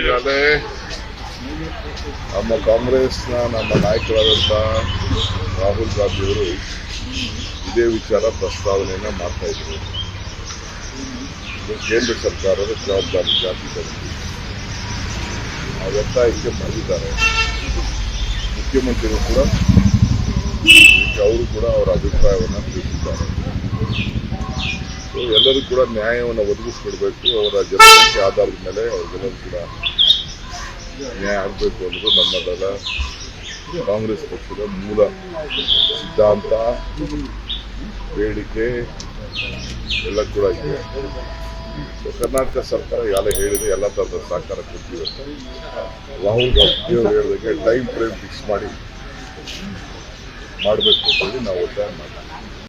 ಈಗಾಗಲೇ ನಮ್ಮ ಕಾಂಗ್ರೆಸ್ನ, ನಮ್ಮ ನಾಯಕರಾದಂಥ ರಾಹುಲ್ ಗಾಂಧಿಯವರು ಇದೇ ವಿಚಾರ ಪ್ರಸ್ತಾವನೆಯನ್ನು ಮಾಡ್ತಾ ಇದ್ರು. ಇದು ಕೇಂದ್ರ ಸರ್ಕಾರದ ಜವಾಬ್ದಾರಿ ಜಾತಿ ಸಮಿತಿ ಆ ಒತ್ತಾಯಕ್ಕೆ ಬಂದಿದ್ದಾರೆ. ಮುಖ್ಯಮಂತ್ರಿಗಳು ಕೂಡ ಅವರು ಕೂಡ ಅವರ ಅಭಿಪ್ರಾಯವನ್ನು ಎಲ್ಲರೂ ಕೂಡ ನ್ಯಾಯವನ್ನು ಒದಗಿಸ್ಕೊಡ್ಬೇಕು. ಅವರ ಜನಸಂಖ್ಯೆ ಆಧಾರದ ಮೇಲೆ ಅವ್ರಿಗೆಲ್ಲರೂ ಕೂಡ ನ್ಯಾಯ ಆಗಬೇಕು ಅನ್ನೋದು ನಮ್ಮದೆಲ್ಲ ಕಾಂಗ್ರೆಸ್ ಪಕ್ಷದ ಮೂಲ ಸಿದ್ಧಾಂತ. ಬೇಡಿಕೆ ಎಲ್ಲ ಕೂಡ ಇದೆ. ಕರ್ನಾಟಕ ಸರ್ಕಾರ ಎಲ್ಲ ಹೇಳಿದೆ ಎಲ್ಲ ಥರದ ಸಹಕಾರ ಕೊಡ್ತೀವಿ. ಅಂತ ರಾಹುಲ್ ಗಾಂಧಿ ಅವರು ಹೇಳಿದಾಗೆ ಟೈಮ್ ಫ್ರೇಮ್ ಫಿಕ್ಸ್ ಮಾಡಿ. ಮಾಡಬೇಕು ಅಂತೇಳಿ ನಾವು ಒತ್ತಾಯ ಮಾಡ್ತೀವಿ.